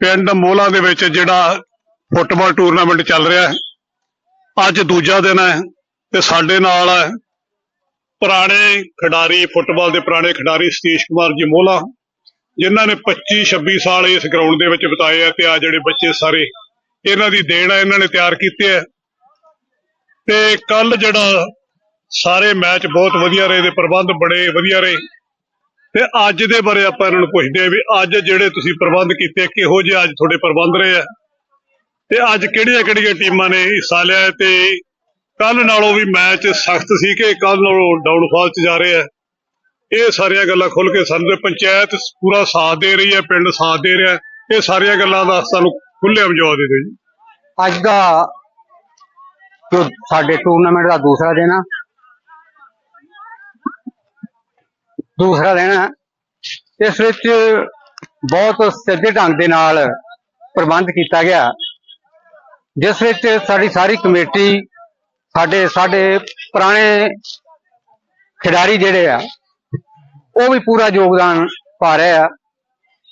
ਪਿੰਡ ਮੋਲਾ ਦੇ ਵਿੱਚ ਜਿਹੜਾ ਫੁੱਟਬਾਲ ਟੂਰਨਾਮੈਂਟ ਚੱਲ ਰਿਹਾ ਹੈ, ਅੱਜ ਦੂਜਾ ਦਿਨ ਹੈ ਤੇ ਸਾਡੇ ਨਾਲ ਹੈ ਪੁਰਾਣੇ ਖਿਡਾਰੀ, ਫੁੱਟਬਾਲ ਦੇ ਪੁਰਾਣੇ ਖਿਡਾਰੀ ਸਤੀਸ਼ ਕੁਮਾਰ ਜੀ ਮੋਲਾ, ਜਿਨ੍ਹਾਂ ਨੇ 25 26 ਸਾਲ ਇਸ ਗਰਾਊਂਡ ਦੇ ਵਿੱਚ ਬਿਤਾਏ ਆ ਤੇ ਆ ਜਿਹੜੇ ਬੱਚੇ ਸਾਰੇ, ਇਹਨਾਂ ਦੀ ਦੇਣ ਹੈ, ਇਹਨਾਂ ਨੇ ਤਿਆਰ ਕੀਤੇ ਆ। ਤੇ ਕੱਲ ਜਿਹੜਾ ਸਾਰੇ ਮੈਚ ਬਹੁਤ ਵਧੀਆ ਰਹੇ, ਦੇ ਪ੍ਰਬੰਧ ਬੜੇ ਵਧੀਆ ਰਹੇ ਤੇ ਅੱਜ ਦੇ ਬਾਰੇ ਆਪਾਂ ਇਹਨਾਂ ਨੂੰ ਪੁੱਛਦੇ ਆ ਵੀ ਅੱਜ ਜਿਹੜੇ ਤੁਸੀਂ ਪ੍ਰਬੰਧ ਕੀਤੇ, ਕਿਹੋ ਜਿਹੇ ਅੱਜ ਤੁਹਾਡੇ ਪ੍ਰਬੰਧ ਰਹੇ ਆ? ਤੇ ਅੱਜ ਕਿਹੜੀਆਂ ਕਿਹੜੀਆਂ ਟੀਮਾਂ ਨੇ ਹਿੱਸਾ ਲਿਆ ਤੇ ਕੱਲ ਨਾਲੋਂ ਵੀ ਮੈਚ ਸਖਤ ਸੀ ਕਿ ਕੱਲ ਨਾਲੋਂ ਡਾਊਨਫਾਲ 'ਚ ਜਾ ਰਹੇ ਆ? ਇਹ ਸਾਰੀਆਂ ਗੱਲਾਂ ਖੁੱਲ ਕੇ ਸਾਨੂੰ ਪੰਚਾਇਤ ਪੂਰਾ ਸਾਥ ਦੇ ਰਹੀ ਹੈ, ਪਿੰਡ ਸਾਥ ਦੇ ਰਿਹਾ ਇਹ ਸਾਰੀਆਂ ਗੱਲਾਂ ਦਾ ਸਾਨੂੰ ਖੁੱਲ੍ਹੇਆਮ ਜਵਾਬ ਦੇ ਦਿਓ ਜੀ। ਅੱਜ ਦਾ ਸਾਡੇ ਟੂਰਨਾਮੈਂਟ ਦਾ ਦੂਸਰਾ ਦਿਨ ਆ ਦੂਸਰਾ ਦਿਨ ਹੈ ਇਸ ਵਿੱਚ ਬਹੁਤ ਸਿੱਧੇ ਢੰਗ ਦੇ ਨਾਲ ਪ੍ਰਬੰਧ ਕੀਤਾ ਗਿਆ, ਜਿਸ ਵਿੱਚ ਸਾਡੀ ਸਾਰੀ ਕਮੇਟੀ, ਸਾਡੇ ਸਾਡੇ ਪੁਰਾਣੇ ਖਿਡਾਰੀ ਜਿਹੜੇ ਆ, ਉਹ ਵੀ ਪੂਰਾ ਯੋਗਦਾਨ ਪਾ ਰਹੇ ਆ।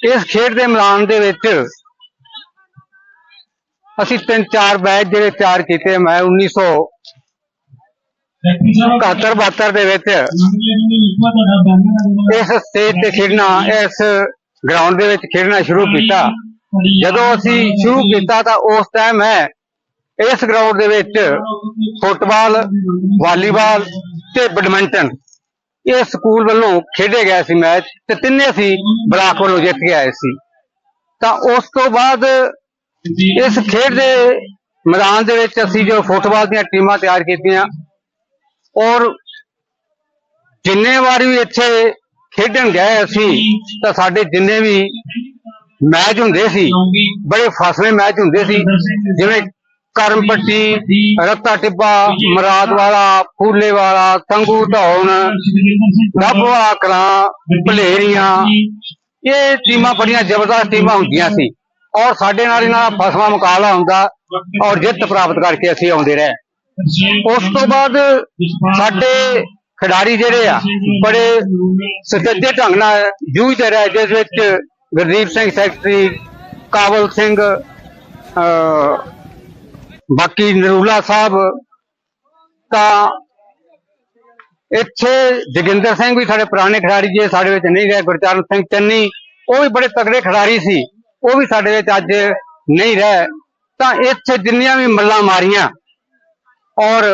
ਇਸ ਖੇਡ ਦੇ ਮੈਦਾਨ ਦੇ ਵਿੱਚ ਅਸੀਂ ਤਿੰਨ ਚਾਰ ਬੈਚ ਜਿਹੜੇ ਤਿਆਰ ਕੀਤੇ, ਮੈਂ 1971 72 ਦੇ ਵਿੱਚ ਇਸ ਸਟੇਜ ਤੇ ਖੇਡਣਾ, ਇਸ ਗਰਾਊਂਡ ਦੇ ਵਿੱਚ ਖੇਡਣਾ ਸ਼ੁਰੂ ਕੀਤਾ। ਜਦੋਂ ਅਸੀਂ ਸ਼ੁਰੂ ਕੀਤਾ ਤਾਂ ਉਸ ਟਾਈਮ ਹੈ, ਇਸ ਗਰਾਊਂਡ ਦੇ ਵਿੱਚ ਫੁੱਟਬਾਲ, ਵਾਲੀਬਾਲ ਤੇ ਬੈਡਮਿੰਟਨ। ਇਹ ਸਕੂਲ ਵੱਲੋਂ ਖੇਡੇ ਗਏ ਸੀ ਮੈਚ ਤੇ ਤਿੰਨੇ ਅਸੀਂ ਬਲਾਕ ਵੱਲੋਂ ਜਿੱਤ ਕੇ ਆਏ ਸੀ। ਤਾਂ ਉਸ ਤੋਂ ਬਾਅਦ ਇਸ ਖੇਡ ਦੇ ਮੈਦਾਨ ਦੇ ਵਿੱਚ ਅਸੀਂ ਜੋ ਫੁੱਟਬਾਲ ਦੀਆਂ ਟੀਮਾਂ ਤਿਆਰ ਕੀਤੀਆਂ ਔਰ ਜਿੰਨੇ ਵਾਰੀ ਵੀ ਇੱਥੇ ਖੇਡਣ ਗਏ ਅਸੀਂ, ਤਾਂ ਸਾਡੇ ਜਿੰਨੇ ਵੀ ਮੈਚ ਹੁੰਦੇ ਸੀ, ਬੜੇ ਫਾਸਲੇ ਮੈਚ ਹੁੰਦੇ ਸੀ। ਜਿਵੇਂ ਕਰਮਪੱਟੀ ਰੱਤਾ ਟਿੱਬਾ, ਮਰਾਦ ਵਾਲਾ, ਫੂਲੇ ਵਾਲਾ, ਤੰਗੂ ਧੌਣ ਡੱਬਵਾ ਕਰਾਂ ਭਲੇਰੀਆਂ, ਇਹ ਟੀਮਾਂ ਬੜੀਆਂ ਜ਼ਬਰਦਸਤ ਟੀਮਾਂ ਹੁੰਦੀਆਂ ਸੀ। ਔਰ ਸਾਡੇ ਨਾਲ ਇਹਨਾਂ ਦਾ ਫਸਵਾ ਮੁਕਾਬਲਾ ਹੁੰਦਾ ਔਰ ਜਿੱਤ ਪ੍ਰਾਪਤ ਕਰਕੇ ਅਸੀਂ ਆਉਂਦੇ ਰਹੇ। ਉਸ ਤੋਂ ਬਾਅਦ ਸਾਡੇ ਖਿਡਾਰੀ ਜਿਹੜੇ ਆ ਬੜੇ ਸੁਚੱਜੇ ਢੰਗ ਨਾਲ ਜੂਝਦੇ ਰਹੇ ਜਿਸ ਵਿੱਚ ਗੁਰਦੀਪ ਸਿੰਘ ਸੈਕਟਰੀ ਕਾਬਲ ਸਿੰਘ ਅਹ, ਬਾਕੀ ਨਰੂਲਾ ਸਾਹਿਬ ਤਾਂ ਇੱਥੇ ਜੋਗਿੰਦਰ ਸਿੰਘ ਵੀ ਸਾਡੇ ਪੁਰਾਣੇ ਖਿਡਾਰੀ ਜੇ ਸਾਡੇ ਵਿੱਚ ਨਹੀਂ ਰਹੇ ਗੁਰਚਰਨ ਸਿੰਘ ਚੰਨੀ ਉਹ ਵੀ ਬੜੇ ਤਕੜੇ ਖਿਡਾਰੀ ਸੀ ਉਹ ਵੀ ਸਾਡੇ ਵਿੱਚ ਅੱਜ ਨਹੀਂ ਰਹੇ। ਤਾਂ ਇੱਥੇ ਜਿੰਨੀਆਂ ਵੀ ਮੱਲਾਂ ਮਾਰੀਆਂ ਔਰ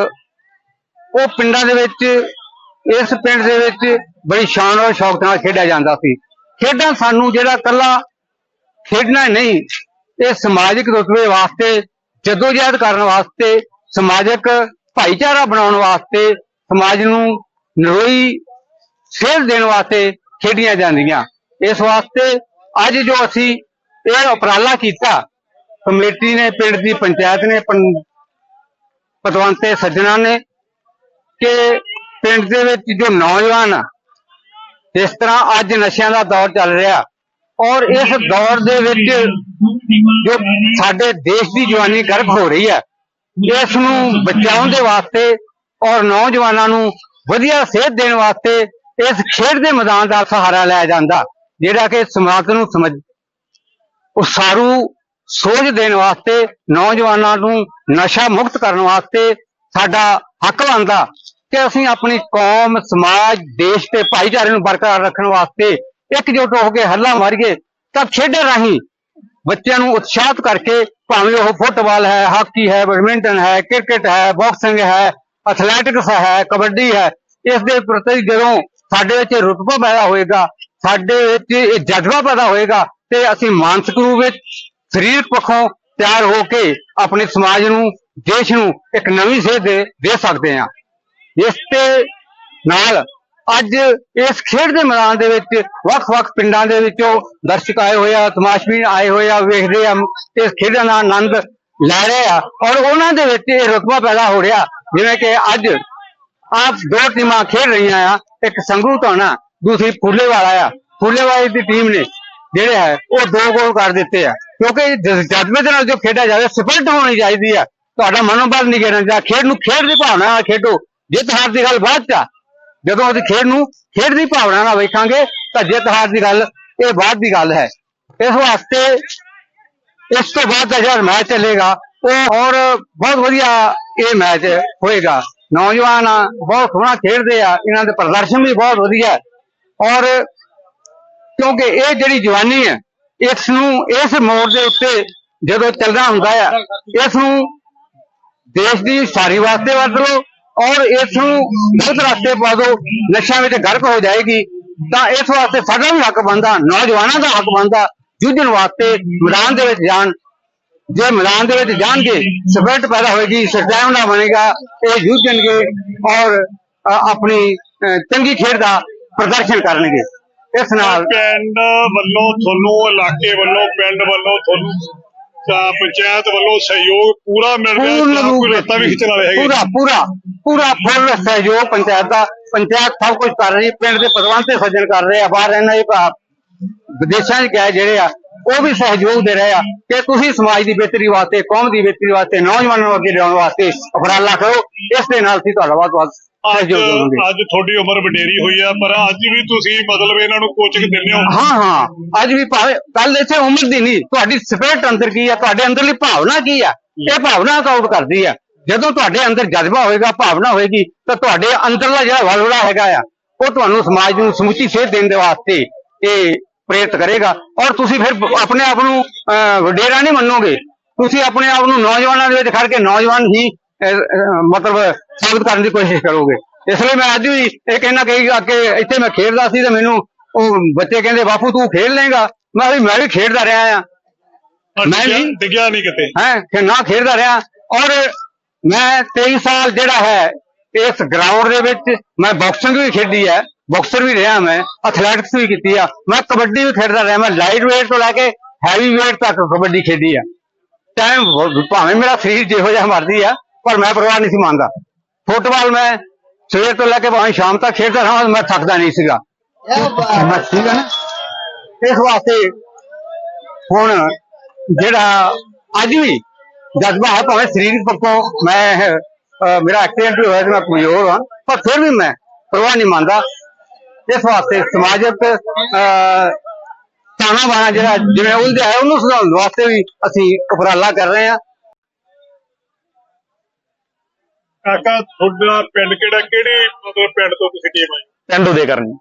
ਉਹ ਪਿੰਡਾਂ ਦੇ ਵਿੱਚ, ਇਸ ਪਿੰਡ ਦੇ ਵਿੱਚ ਬੜੀ ਸ਼ਾਨ ਔਰ ਸ਼ੌਕ ਨਾਲ ਖੇਡਿਆ ਜਾਂਦਾ ਸੀ। ਖੇਡਾਂ ਸਾਨੂੰ ਜਿਹੜਾ ਕੱਲਾ ਖੇਡਣਾ ਨਹੀਂ, ਇਹ ਸਮਾਜਿਕ ਰੁਤਬੇ ਵਾਸਤੇ, ਜਦੋਜਹਿਦ ਕਰਨ ਵਾਸਤੇ, ਸਮਾਜਿਕ ਭਾਈਚਾਰਾ ਬਣਾਉਣ ਵਾਸਤੇ, ਸਮਾਜ ਨੂੰ ਨਰੋਈ ਸੇਧ ਦੇਣ ਵਾਸਤੇ ਖੇਡੀਆਂ ਜਾਂਦੀਆਂ। ਇਸ ਵਾਸਤੇ ਅੱਜ ਜੋ ਅਸੀਂ ਇਹ ਉਪਰਾਲਾ ਕੀਤਾ, ਕਮੇਟੀ ਨੇ, ਪਿੰਡ ਦੀ ਪੰਚਾਇਤ ਨੇ ਪਤਵੰਤੇ ਸੱਜਣਾ ਨੇ ਕਿ ਪਿੰਡ ਦੇ ਵਿੱਚ ਜੋ ਨੌਜਵਾਨ ਆ, ਜਿਸ ਤਰ੍ਹਾਂ ਅੱਜ ਨਸ਼ਿਆਂ ਦਾ ਦੌਰ ਚੱਲ ਰਿਹਾ। ਔਰ ਇਸ ਦੌਰ ਦੇ ਵਿੱਚ ਜੋ ਸਾਡੇ ਦੇਸ਼ ਦੀ ਜਵਾਨੀ ਗਰਭ ਹੋ ਰਹੀ ਹੈ ਇਸ ਨੂੰ ਬਚਾਉਣ ਦੇ ਵਾਸਤੇ ਔਰ ਨੌਜਵਾਨਾਂ ਨੂੰ ਵਧੀਆ ਸੇਧ ਦੇਣ ਵਾਸਤੇ ਇਸ ਖੇਡ ਦੇ ਮੈਦਾਨ ਦਾ ਸਹਾਰਾ ਲਿਆ ਜਾਂਦਾ ਜਿਹੜਾ ਕਿ ਸਮਾਜ ਨੂੰ ਸਮਝ ਉਸਾਰੂ ਸੋਝ ਦੇਣ ਵਾਸਤੇ, ਨੌਜਵਾਨਾਂ ਨੂੰ ਨਸ਼ਾ ਮੁਕਤ ਕਰਨ ਵਾਸਤੇ ਸਾਡਾ ਹੱਕ ਬਣਦਾ ਕਿ ਅਸੀਂ ਆਪਣੀ ਕੌਮ, ਸਮਾਜ, ਦੇਸ਼ ਤੇ ਭਾਈਚਾਰੇ ਨੂੰ ਬਰਕਰਾਰ ਰੱਖਣ ਵਾਸਤੇ ਇਕਜੁੱਟ ਹੋ ਕੇ ਹੱਲਾ ਮਾਰੀਏ, ਤਾਂ ਖੇਡਾਂ ਰਾਹੀਂ ਬੱਚਿਆਂ ਨੂੰ ਉਤਸ਼ਾਹਿਤ ਕਰਕੇ ਭਾਵੇਂ ਉਹ ਫੁੱਟਬਾਲ ਹੈ, ਹਾਕੀ ਹੈ, ਬੈਡਮਿੰਟਨ ਹੈ, ਕ੍ਰਿਕਟ ਹੈ, ਬਾਕਸਿੰਗ ਹੈ, ਐਥਲੈਟਿਕਸ ਹੈ, ਕਬੱਡੀ ਹੈ, ਇਸ ਦੇ ਪ੍ਰਤੀ ਜਦੋਂ ਸਾਡੇ ਵਿੱਚ ਰੁਤਬਾ ਪੈਦਾ ਹੋਏਗਾ, ਸਾਡੇ ਵਿੱਚ ਇਹ ਜਜ਼ਬਾ ਪੈਦਾ ਹੋਏਗਾ ਤੇ ਅਸੀਂ ਮਾਨਸਿਕ ਰੂਪ ਵਿੱਚ ਸਰੀਰਕ ਪੱਖੋਂ ਤਿਆਰ ਹੋ ਕੇ ਆਪਣੇ ਸਮਾਜ ਨੂੰ, ਦੇਸ਼ ਨੂੰ ਇੱਕ ਨਵੀਂ ਸੇਧ ਦੇ ਦੇ ਸਕਦੇ ਹਾਂ। ਇਸ ਤੇ ਨਾਲ ਅੱਜ ਇਸ ਖੇਡ ਦੇ ਮੈਦਾਨ ਦੇ ਵਿੱਚ ਵੱਖ-ਵੱਖ ਪਿੰਡਾਂ ਦੇ ਵਿੱਚੋਂ ਦਰਸ਼ਕ ਆਏ ਹੋਏ ਆ, ਤਮਾਸ਼ਬੀਨ ਆਏ ਹੋਏ ਆ, ਵੇਖਦੇ ਆ, ਇਸ ਖੇਡਾਂ ਦਾ ਆਨੰਦ ਲੈ ਰਹੇ ਆ ਔਰ ਉਹਨਾਂ ਦੇ ਵਿੱਚ ਇਹ ਰੁਤਬਾ ਪੈਦਾ ਹੋ ਰਿਹਾ, ਜਿਵੇਂ ਕਿ ਅੱਜ ਆਪ ਦੋ ਟੀਮਾਂ ਖੇਡ ਰਹੀਆਂ ਆ, ਇੱਕ ਸੰਗਰੂ ਧਾਣਾ ਦੂਸਰੀ ਫੁੱਲੇ ਵਾਲਾ ਆ। ਫੁੱਲੇ ਵਾਲੇ ਦੀ ਟੀਮ ਨੇ ਜਿਹੜੇ ਹੈ ਉਹ ਦੋ ਗੋਲ ਕਰ ਦਿੱਤੇ ਆ। ਕਿਉਂਕਿ ਜਜ਼ਬੇ ਦੇ ਨਾਲ ਜੋ ਖੇਡਿਆ ਜਾਵੇ ਸਪਿਰਟ ਹੋਣੀ ਚਾਹੀਦੀ ਆ। ਤੁਹਾਡਾ ਮਨੋਬਲ ਨਹੀਂ ਗਿਰਨਾ ਚਾਹੀਦਾ ਖੇਡ ਨੂੰ ਖੇਡ ਦੀ ਭਾਵਨਾ ਨਾਲ ਖੇਡੋ। ਜਿੱਤ ਹਾਰ ਦੀ ਗੱਲ ਬਾਅਦ ਚ ਆ ਜਦੋਂ ਅਸੀਂ ਖੇਡ ਨੂੰ ਖੇਡ ਦੀ ਭਾਵਨਾ ਨਾਲ ਵੇਖਾਂਗੇ ਤਾਂ ਜਿੱਤ ਹਾਰ ਦੀ ਗੱਲ ਇਹ ਬਾਅਦ ਦੀ ਗੱਲ ਹੈ। ਇਸ ਵਾਸਤੇ ਇਸ ਤੋਂ ਬਾਅਦ ਦਾ ਜਿਹੜਾ ਮੈਚ ਚੱਲੇਗਾ ਉਹ ਔਰ ਬਹੁਤ ਵਧੀਆ ਇਹ ਮੈਚ ਹੋਏਗਾ। ਨੌਜਵਾਨ ਆ, ਬਹੁਤ ਸੋਹਣਾ ਖੇਡਦੇ ਆ। ਇਹਨਾਂ ਦੇ ਪ੍ਰਦਰਸ਼ਨ ਵੀ ਬਹੁਤ ਵਧੀਆ। ਔਰ ਕਿਉਂਕਿ ਇਹ ਜਿਹੜੀ ਜਵਾਨੀ ਹੈ ਇਸ ਨੂੰ ਇਸ ਮੋੜ ਦੇ ਉੱਤੇ ਜਦੋਂ ਚੱਲਣਾ ਹੁੰਦਾ ਆ ਇਸ ਨੂੰ ਦੇਸ਼ ਦੀ ਸਾਰੀ ਵਾਸਤੇ ਵਰਤ ਔਰ ਇਸ ਨੂੰ ਗਲਤ ਰਸਤੇ ਪਾ ਦਿਓ, ਨਸ਼ਿਆਂ ਵਿੱਚ ਗਰਕ ਹੋ ਜਾਏਗੀ, ਤਾਂ ਇਸ ਵਾਸਤੇ ਸਾਡਾ ਵੀ ਹੱਕ ਬਣਦਾ, ਨੌਜਵਾਨਾਂ ਦਾ ਹੱਕ ਬਣਦਾ, ਜੂਝਣ ਵਾਸਤੇ ਮੈਦਾਨ ਦੇ ਵਿੱਚ ਜਾਣ। ਜੇ ਮੈਦਾਨ ਦੇ ਵਿੱਚ ਜਾਣਗੇ ਸਪਿਰਟ ਪੈਦਾ ਹੋਏਗੀ ਸਟੈਮਿਨਾ ਬਣੇਗਾ, ਇਹ ਜੂਝਣਗੇ ਔਰ ਆਪਣੀ ਚੰਗੀ ਖੇਡ ਦਾ ਪ੍ਰਦਰਸ਼ਨ ਕਰਨਗੇ। ਇਸ ਨਾਲ ਪਿੰਡ ਵੱਲੋਂ ਤੁਹਾਨੂੰ ਇਲਾਕੇ ਵੱਲੋਂ ਪਿੰਡ ਵੱਲੋਂ ਤੁਹਾਨੂੰ ਤਾਂ ਪੰਚਾਇਤ ਵੱਲੋਂ ਸਹਿਯੋਗ ਪੂਰਾ ਮਿਲ ਰਿਹਾ ਪੂਰਨ ਰੂਪ ਕੋਈ ਵਿੱਚ ਰਸਤਾ ਵੀ ਖਿੱਚਣ ਵਾਲੇ ਹੈਗੇ। ਪੂਰਾ ਪੂਰਾ ਪੂਰਾ ਫੁੱਲ ਸਹਿਯੋਗ ਪੰਚਾਇਤ ਦਾ ਪੰਚਾਇਤ ਸਭ ਕੁਝ ਕਰ ਰਹੀ ਹੈ। ਪਿੰਡ ਦੇ ਪ੍ਰਬੰਧ ਤੇ ਸੱਜਣ ਕਰ ਰਹੇ ਆ ਬਾਹਰ ਇਹਨਾਂ ਦੇ ਭਰਾ ਵਿਦੇਸ਼ਾਂ 'ਚ ਗਏ ਜਿਹੜੇ ਆ ਉਹ ਵੀ ਸਹਿਯੋਗ ਦੇ ਰਹੇ ਆ ਕਿ ਤੁਸੀਂ ਸਮਾਜ ਦੀ ਬਿਹਤਰੀ ਵਾਸਤੇ ਕੌਮ ਦੀ ਬਿਹਤਰੀ ਵਾਸਤੇ ਨੌਜਵਾਨਾਂ ਨੂੰ ਅੱਗੇ ਲਿਆਉਣ ਵਾਸਤੇ ਉਪਰਾਲਾ ਕਰੋ। ਇਸ ਦੇ ਨਾਲ ਅਸੀਂ ਤੁਹਾਡਾ ਬਹੁਤ ਬਹੁਤ ਅੱਜ ਅੱਜ ਤੁਹਾਡੀ ਉਮਰ ਵਡੇਰੀ ਹੋਈ ਆ ਪਰ ਅੱਜ ਵੀ ਤੁਸੀਂ ਮਤਲਬ ਇਹਨਾਂ ਨੂੰ ਕੋਚਿੰਗ ਦਿੰਦੇ ਹੋ। ਹਾਂ ਹਾਂ। ਅੱਜ ਵੀ ਭਾਵੇਂ ਕੱਲ ਇੱਥੇ ਉਮਰ ਦੀ ਨਹੀਂ ਤੁਹਾਡੀ ਸਪਿਰਟ ਅੰਦਰ ਕੀ ਆ? ਤੁਹਾਡੇ ਅੰਦਰਲੀ ਭਾਵਨਾ ਕੀ ਆ? ਇਹ ਭਾਵਨਾ ਕਾਊਂਟ ਕਰਦੀ ਆ। ਜਦੋਂ ਤੁਹਾਡੇ ਅੰਦਰ ਜਜ਼ਬਾ ਹੋਏਗਾ ਭਾਵਨਾ ਹੋਏਗੀ ਤਾਂ ਤੁਹਾਡੇ ਅੰਦਰਲਾ ਜਿਹੜਾ ਵਲਵਲਾ ਹੈਗਾ ਆ ਉਹ ਤੁਹਾਨੂੰ ਸਮਾਜ ਨੂੰ ਸਮੁੱਚੀ ਸੇਧ ਦੇਣ ਦੇ ਵਾਸਤੇ ਇਹ ਪ੍ਰੇਰਿਤ ਕਰੇਗਾ। ਔਰ ਤੁਸੀਂ ਫਿਰ ਆਪਣੇ ਆਪ ਨੂੰ ਵਡੇਰਾ ਨਹੀਂ ਮੰਨੋਗੇ। ਤੁਸੀਂ ਆਪਣੇ ਆਪ ਨੂੰ ਨੌਜਵਾਨਾਂ ਦੇ ਵਿੱਚ ਖੜ ਕੇ ਨੌਜਵਾਨ ਹੀ ਮਤਲਬ ਸਾਬਤ ਕਰਨ ਦੀ ਕੋਸ਼ਿਸ਼ ਕਰੋਗੇ। ਇਸ ਲਈ ਮੈਂ ਅੱਜ ਵੀ ਇਹ ਕਹਿਣਾ ਕਿ ਅੱਗੇ ਇੱਥੇ ਮੈਂ ਖੇਡਦਾ ਸੀ ਤੇ ਮੈਨੂੰ ਉਹ ਬੱਚੇ ਕਹਿੰਦੇ ਬਾਪੂ ਤੂੰ ਖੇਡ ਲੇਗਾ ਮੈਂ ਵੀ ਮੈਂ ਵੀ ਖੇਡਦਾ ਰਿਹਾ ਆ। ਮੈਂ ਨਹੀਂ। ਡਿੱਗਿਆ ਨਹੀਂ ਕਿਤੇ। ਹੈ ਕਿ ਨਾ ਖੇਡਦਾ ਰਿਹਾ। ਔਰ ਮੈਂ 23 ਸਾਲ ਜਿਹੜਾ ਹੈ ਇਸ ਗਰਾਊਂਡ ਦੇ ਵਿੱਚ ਮੈਂ ਬਾਕਸਿੰਗ ਵੀ ਖੇਡੀ ਹੈ। ਬਾਕਸਰ ਵੀ ਰਿਹਾ ਮੈਂ ਐਥਲੈਟਿਕਸ ਵੀ ਕੀਤੀ ਆ। ਮੈਂ ਕਬੱਡੀ ਵੀ ਖੇਡਦਾ ਰਿਹਾ। ਮੈਂ ਲਾਈਟ weight ਤੋਂ ਲੈ ਕੇ ਹੈਵੀ weight ਤੱਕ ਕਬੱਡੀ ਖੇਡੀ ਆ। ਟਾਈਮ ਭਾਵੇਂ ਮੇਰਾ ਸਰੀਰ ਜਿਹੋ ਜਿਹਾ ਮਰਜ਼ੀ ਆ ਪਰ ਮੈਂ ਪਰਵਾਹ ਨਹੀਂ ਸੀ ਮੰਨਦਾ। ਫੁੱਟਬਾਲ ਮੈਂ ਸਵੇਰ ਤੋਂ ਲੈ ਕੇ ਭਾਵੇਂ ਸ਼ਾਮ ਤੱਕ ਖੇਡਦਾ ਰਹਾ ਮੈਂ ਥੱਕਦਾ ਨਹੀਂ ਸੀਗਾ। ਮੈਂ ਠੀਕ ਹੈ ਨਾ? ਇਸ ਵਾਸਤੇ ਹੁਣ ਜਿਹੜਾ ਅੱਜ ਵੀ ਜਜ਼ਬਾ ਹੈ ਭਾਵੇਂ ਸਰੀਰਕ ਪੱਖੋਂ ਮੈਂ ਅਹ, ਮੇਰਾ ਐਕਸੀਡੈਂਟ ਵੀ ਹੋਇਆ ਸੀ ਮੈਂ ਕਮਜ਼ੋਰ ਹਾਂ ਪਰ ਫਿਰ ਵੀ ਮੈਂ ਪਰਵਾਹ ਨਹੀਂ ਮੰਨਦਾ। ਇਸ ਵਾਸਤੇ ਸਮਾਜਿਕ ਅਹ, ਤਾਣਾ ਬਾਣਾ ਜਿਹੜਾ ਜਿਵੇਂ ਉਲਝਿਆ ਹੈ ਉਹਨੂੰ ਸੁਧਾਰਨ ਵਾਸਤੇ ਵੀ ਅਸੀਂ ਉਪਰਾਲਾ ਕਰ ਰਹੇ ਹਾਂ। ਕਾਕਾ ਤੁਹਾਡਾ ਪਿੰਡ ਕਿਹੜਾ ਕਿਹੜੀ ਮਤਲਬ ਪਿੰਡ ਤੋਂ ਤੁਸੀਂ ਟੀਮ ਆਈ ਪਿੰਡ ਦੇ ਕਰਨ।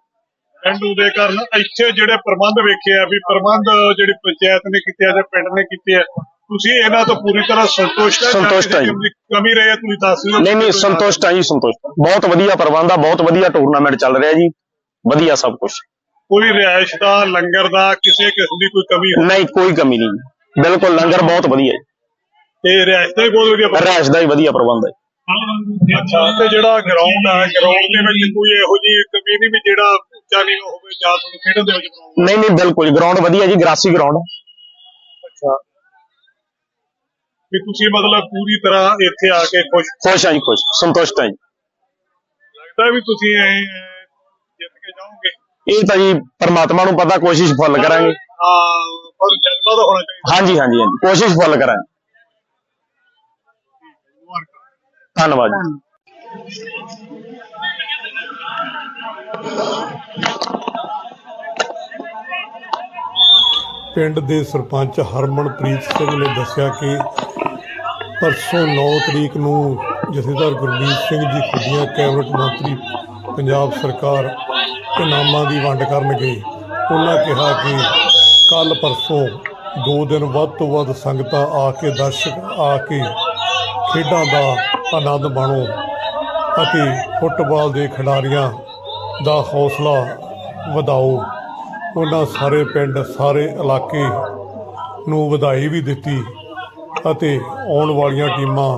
ਪਿੰਡ ਦੇ ਕਾਰਨ। ਇੱਥੇ ਜਿਹੜੇ ਪ੍ਰਬੰਧ ਵੇਖੇ ਆ ਵੀ ਪ੍ਰਬੰਧ ਜਿਹੜੀ ਪੰਚਾਇਤ ਨੇ ਕੀਤੇ ਆ ਜਾਂ ਪਿੰਡ ਨੇ ਕੀਤੇ ਆ ਤੁਸੀਂ ਇਹਨਾਂ ਤੋਂ ਪੂਰੀ ਤਰ੍ਹਾਂ ਸੰਤੁਸ਼ਟ ਹੈ ਸੰਤੁਸ਼ਟ ਹਾਂ ਕਮੀ ਰਹੀ ਹੈ ਤੁਸੀਂ ਦੱਸ ਦਿਓ। ਨਹੀਂ ਨਹੀਂ ਸੰਤੁਸ਼ਟ ਆ ਜੀ ਸੰਤੁਸ਼ਟ। ਬਹੁਤ ਵਧੀਆ ਪ੍ਰਬੰਧ ਆ ਬਹੁਤ ਵਧੀਆ ਟੂਰਨਾਮੈਂਟ ਚੱਲ ਰਿਹਾ ਜੀ। ਵਧੀਆ ਸਭ ਕੁਝ ਕੋਈ ਰਿਹਾਇਸ਼ ਦਾ ਲੰਗਰ ਦਾ ਕਿਸੇ ਕਿਸਮ ਦੀ ਕੋਈ ਕਮੀ ਹੋ ਨਹੀਂ ਕੋਈ ਕਮੀ ਨਹੀਂ। ਬਿਲਕੁਲ ਲੰਗਰ ਬਹੁਤ ਵਧੀਆ ਜੀ। ਤੇ ਰਿਹਾਇਸ਼ ਦਾ ਵੀ ਬਹੁਤ ਵਧੀਆ ਰਹਿਸ਼ ਦਾ ਵੀ ਵਧੀਆ ਪ੍ਰਬੰਧ ਹੈ। ਅੱਛਾ ਤੇ ਜਿਹੜਾ ਗਰਾਊਂਡ ਆ ਗਰਾਊਂਡ ਦੇ ਵਿੱਚ ਕੋਈ ਇਹੋ ਜਿਹੀ ਕਮੀ ਨਹੀਂ ਵੀ ਜਿਹੜਾ ਉੱਚਾ ਨਹੀਂ ਹੋਵੇ ਜਾਂ ਤੁਹਾਨੂੰ ਖੇਡਣ ਦੇ ਵਿੱਚ ਨਹੀਂ ਨਹੀਂ ਬਿਲਕੁਲ ਗਰਾਊਂਡ ਵਧੀਆ ਜੀ ਗ੍ਰਾਸੀ ਗਰਾਊਂਡ ਅੱਛਾ। ਵੀ ਤੁਸੀਂ ਮਤਲਬ ਪੂਰੀ ਤਰ੍ਹਾਂ ਇੱਥੇ ਆ ਕੇ ਖੁਸ਼? ਖੁਸ਼ ਆ ਜੀ ਖੁਸ਼ ਸੰਤੁਸ਼ਟ ਆ ਜੀ। ਲੱਗਦਾ ਵੀ ਤੁਸੀਂ ਇਹ ਜਿੱਤ ਕੇ ਜਾਓਗੇ? ਇਹ ਤਾਂ ਜੀ ਪਰਮਾਤਮਾ ਨੂੰ ਪਤਾ ਕੋਸ਼ਿਸ਼ ਫੁੱਲ ਕਰਾਂਗੇ। ਹਾਂ ਪਰ ਜਜ਼ਬਾ ਤਾਂ ਹੋਣਾ ਚਾਹੀਦਾ। ਹਾਂਜੀ ਹਾਂਜੀ ਹਾਂਜੀ ਕੋਸ਼ਿਸ਼ ਫੁੱਲ ਕਰਾਂਗੇ। ਧੰਨਵਾਦ ਜੀ। ਪਿੰਡ ਦੇ ਸਰਪੰਚ ਹਰਮਨਪ੍ਰੀਤ ਸਿੰਘ ਨੇ ਦੱਸਿਆ ਕਿ ਪਰਸੋਂ 9 ਤਰੀਕ ਨੂੰ ਜਥੇਦਾਰ ਗੁਰਮੀਤ ਸਿੰਘ ਜੀ ਖੁੱਡੀਆਂ ਕੈਬਨਿਟ ਮੰਤਰੀ ਪੰਜਾਬ ਸਰਕਾਰ ਇਨਾਮਾਂ ਦੀ ਵੰਡ ਕਰਨਗੇ। ਉਹਨਾਂ ਕਿਹਾ ਕਿ ਕੱਲ ਪਰਸੋਂ ਦੋ ਦਿਨ ਵੱਧ ਤੋਂ ਵੱਧ ਸੰਗਤਾਂ ਆ ਕੇ ਦਰਸ਼ਕ, ਆ ਕੇ ਖੇਡਾਂ ਦਾ ਆਨੰਦ ਮਾਣੋ ਅਤੇ ਫੁੱਟਬਾਲ ਦੇ ਖਿਡਾਰੀਆਂ ਦਾ ਹੌਸਲਾ ਵਧਾਓ। ਉਹਨਾਂ ਸਾਰੇ ਪਿੰਡ, ਸਾਰੇ ਇਲਾਕੇ ਨੂੰ ਵਧਾਈ ਵੀ ਦਿੱਤੀ ਅਤੇ ਆਉਣ ਵਾਲੀਆਂ ਟੀਮਾਂ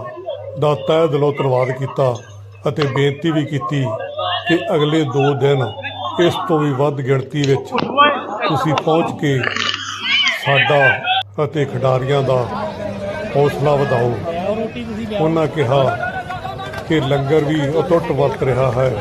ਦਾ ਤਹਿ ਦਿਲੋਂ ਧੰਨਵਾਦ ਕੀਤਾ ਅਤੇ ਬੇਨਤੀ ਵੀ ਕੀਤੀ ਕਿ ਅਗਲੇ 2 ਦਿਨ ਇਸ ਤੋਂ ਵੀ ਵੱਧ ਗਿਣਤੀ ਵਿੱਚ ਤੁਸੀਂ ਪਹੁੰਚ ਕੇ ਸਾਡਾ ਅਤੇ ਖਿਡਾਰੀਆਂ ਦਾ ਹੌਸਲਾ ਵਧਾਓ। ਉਹਨਾਂ ਕਿਹਾ ਕਿ ਲੰਗਰ ਵੀ ਅਟੁੱਟ ਵਰਤ ਰਿਹਾ ਹੈ।